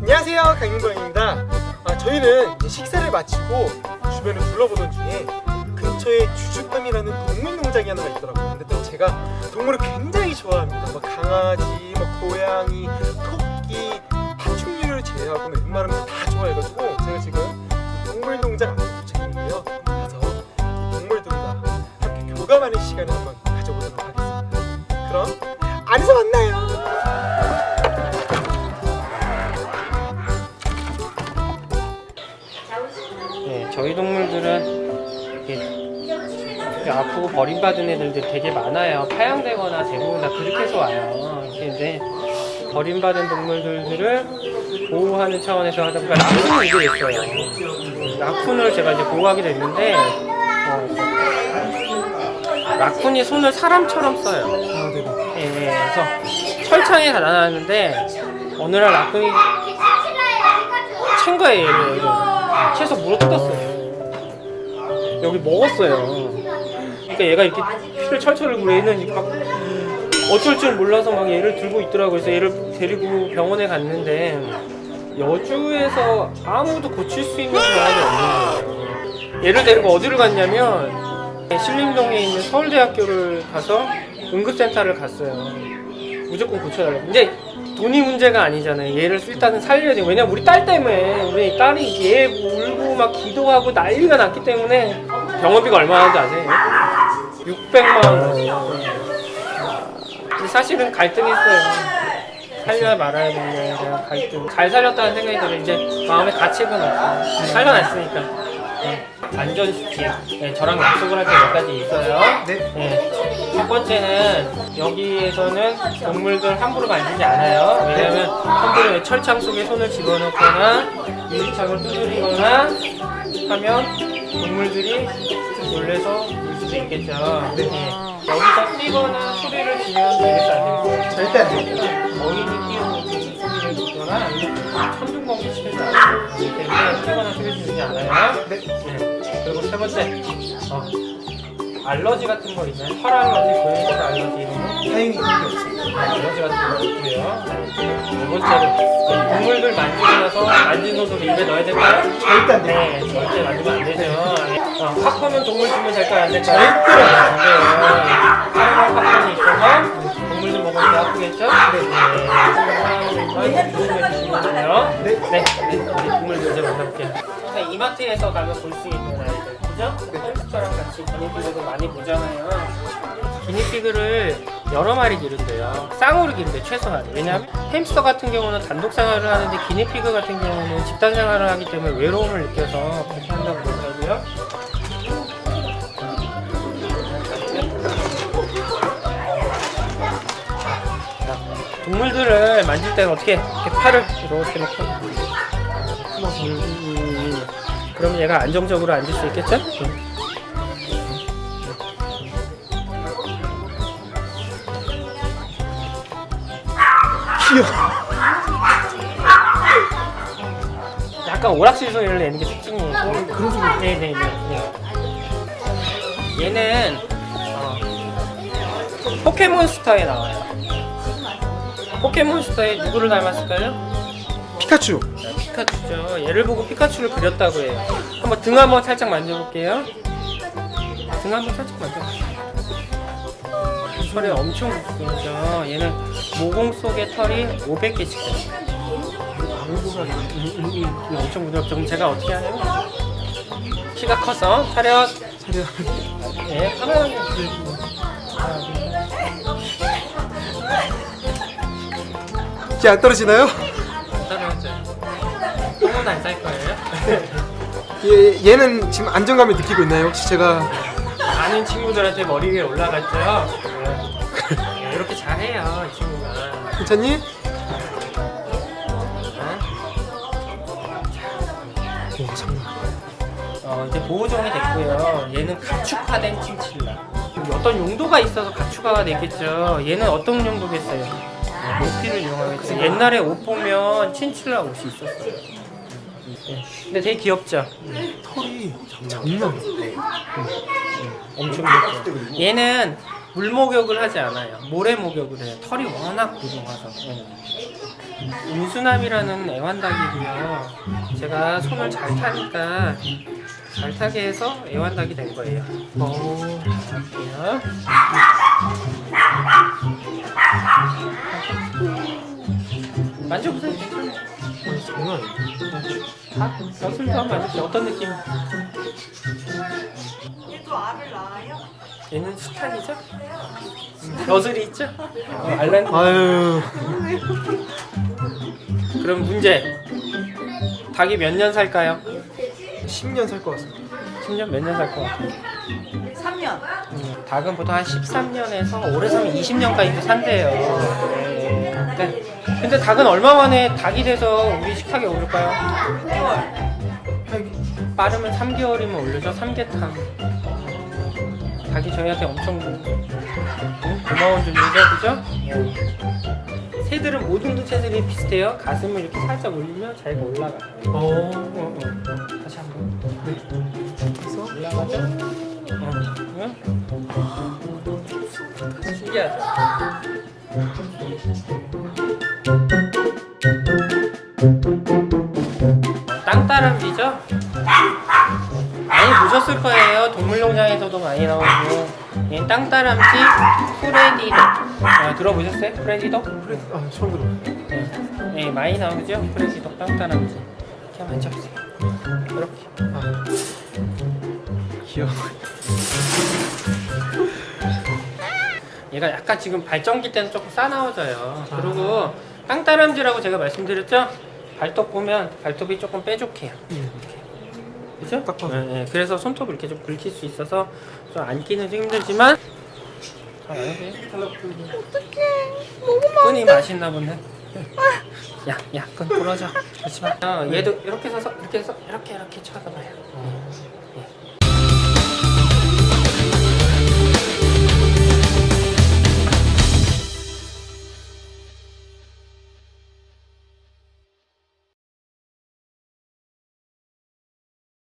안녕하세요 강윤범입니다. 아, 저희는 식사를 마치고 주변을 둘러보던 중에 근처에 주주팜이라는 동물 농장이 하나가 있더라고요. 근데 또 제가 동물을 굉장히 좋아합니다. 뭐 강아지, 뭐 고양이, 안에서 만나요 네, 저희 동물들은 이렇게 아프고 버림받은 애들도 되게 많아요. 파양되거나 대부분 다 그렇게 해서 와요. 근데 버림받은 동물들을 보호하는 차원에서 하다 보니까 라쿤이 이게 있어요. 라쿤을 제가 이제 보호하게 됐는데 어, 라쿤이 손을 사람처럼 써요. 예, 예, 그래서 철창에 달아놨는데 어느 날 라쿤이 챈 거예요, 얘를. 채서 물어 뜯었어요. 여기 먹었어요. 그러니까 얘가 이렇게 피를 철철 얘는 막 어쩔 줄 몰라서 막 얘를 들고 있더라고요. 그래서 얘를 데리고 병원에 갔는데 여주에서 아무도 고칠 수 있는 병원이 없는 거예요. 얘를 데리고 어디를 갔냐면 신림동에 있는 서울대학교를 가서 응급센터를 갔어요. 무조건 고쳐달라고. 이제 돈이 문제가 아니잖아요. 얘를 일단은 살려야 돼요. 왜냐면 우리 딸 때문에 우리 딸이 얘 울고 막 기도하고 난리가 났기 때문에 병원비가 얼마나 하는지 아세요? 600만 원. 근데 사실은 갈등했어요. 살려야 말아야 그냥 갈등. 잘 살렸다는 생각이 들어요. 이제 마음에 가책은 없어요. 살려놨으니까. 네. 안전 수칙. 네, 저랑 약속을 할때몇 가지 있어요. 네. 첫 번째는 여기에서는 동물들 함부로 만지지 않아요. 왜냐면 함부로 철창 속에 손을 집어넣거나 유리창을 두드리거나 하면 동물들이 놀래서 울 수도 있겠죠. 네. 여기서 뛰거나 소리를 지면 이래서 안 되겠어요. 절대 안 됩니다 어린이 뛰어오는 소리를 듣거나 아니면 천둥번개 치지 않아요. 그렇기 때문에 뛰거나 소리 지르지 않아요. 네. 그리고 세 번째, 어, 알러지 같은 거 있나요? 털 알러지, 고양이 털 알러지 이런 거? 다행히 그게 없어요 알러지 같은 거 없고요. 네 번째로, 동물들 만지고 나서 만진 손으로 입에 넣어야 될까요? 절대 안 돼요 네, 절대 만지면 안 되죠. 어, 학교는 동물 주면 될까요? 안 될까요? 절대로 안 돼요. 사람한 학교는 있어서 동물들 먹으면 배 아프겠죠? 네. 네. 돼요. 네. 네. 우리 동물들 이제 만나볼게요. 이마트에서 가면 볼 수 있는 아이들, 그죠? 햄스터랑 같이 기니피그도 많이 보잖아요. 기니피그를 여러 마리 기른대요. 쌍으로 기른대 최소한. 왜냐하면 햄스터 같은 경우는 단독 생활을 하는데 기니피그 같은 경우는 집단 생활을 하기 때문에 외로움을 느껴서 그렇게 한다고 그러더라고요. 자, 동물들을 만질 때는 어떻게 이렇게 팔을 이렇게 놓고. 그럼 얘가 안정적으로 앉을 수 있겠죠? 음. 귀여워 약간 오락실 소리를 내는 게 특징이에요. 그런 소리 네네네. 네. 얘는 어, 포켓몬스터에 나와요. 포켓몬스터에 누구를 닮았을까요? 피카츄 네, 피카츄죠. 얘를 보고 피카츄를 그렸다고 해요. 한번 등 한번 살짝 만져볼게요. 등 한번 살짝 만져볼게요. 털이 엄청 굵죠. 얘는 모공 속에 털이 500개씩 돼요. 음, 음, 음, 엄청 부드럽죠. 그럼 제가 어떻게 하냐면 키가 커서 차렷 차려 예, 편안하게 들고 이제 안 떨어지나요? 따라하죠. 똥은 안 쌀 거예요. 얘, 얘는 지금 안정감을 느끼고 있나요? 혹시 제가 아는 친구들한테 머리 위에 올라갔죠. 예, 이렇게 잘해요, 이 친구가. 괜찮니? 어? 오 정말 어, 이제 보호종이 됐고요. 얘는 가축화된 칭칠라. 어떤 용도가 있어서 가축화가 됐겠죠. 얘는 어떤 용도겠어요? 모피를 이용하고 있어요. 옛날에 옷 보면 친칠라 옷이 있었어요. 예. 근데 되게 귀엽죠? 털이 장난 아니에요. 엄청 귀엽죠. 얘는 물 목욕을 하지 않아요. 모래 목욕을 해요. 털이 워낙 부족해서. 예. 임수남이라는 애완닭이고요. 제가 손을 잘 타니까 잘 타게 해서 애완닭이 된 거예요. 어, 볼게요. 만져보세요. 괜찮아요. 장난. 다 벼슬도 한번 만져보세요. 어떤 느낌? 얘도 알을 낳아요? 얘는 스탁이죠? 벼슬이 있죠? 어, 알란. 아유, 그럼 문제. 닭이 몇 년 살까요? 10년 살 것 같습니다. 10년 몇 년 살 것 같아요? 3년. 음, 닭은 보통 한 13년에서 오래 살면 20년까지도 산대요. 네. 근데, 닭은 얼마 만에 닭이 돼서 우리 식탁에 오를까요? 6개월. 빠르면 3개월이면 올려줘 삼계탕 닭이 저희한테 엄청 응? 고마운 존재죠 그죠? 예. 새들은 모든 새들이 비슷해요 가슴을 이렇게 살짝 올리면 자기가 올라가요 어, 어, 어. 다시 한번 그래서 올라가죠? 어. 응? 신기하죠? 땅따람쥐죠? 많이 보셨을 거예요. 동물농장에서도 많이 나오고. 얘는 땅따람쥐 프레디도. 아, 들어보셨어요? 프레디도? 그래, 아 처음 들어. 네, 많이 나오죠? 프레디도 땅따람쥐. 이렇게 만져보세요. 이렇게. 아, 귀여워. 얘가 약간 지금 발전기 때는 조금 싸나워져요. 그리고 땅따람쥐라고 제가 말씀드렸죠? 발톱 보면 발톱이 조금 뾰족해요. 그죠? 딱 봐도. 네, 네. 그래서 손톱을 이렇게 좀 긁힐 수 있어서 좀 앉기는 좀 힘들지만 잘. 어떡해. 너무 끈이 맛있나 본데. 야, 야, 끈 부러져. 그렇지만 어, 얘도 이렇게 서서 이렇게 해서 이렇게 이렇게 쳐다봐요.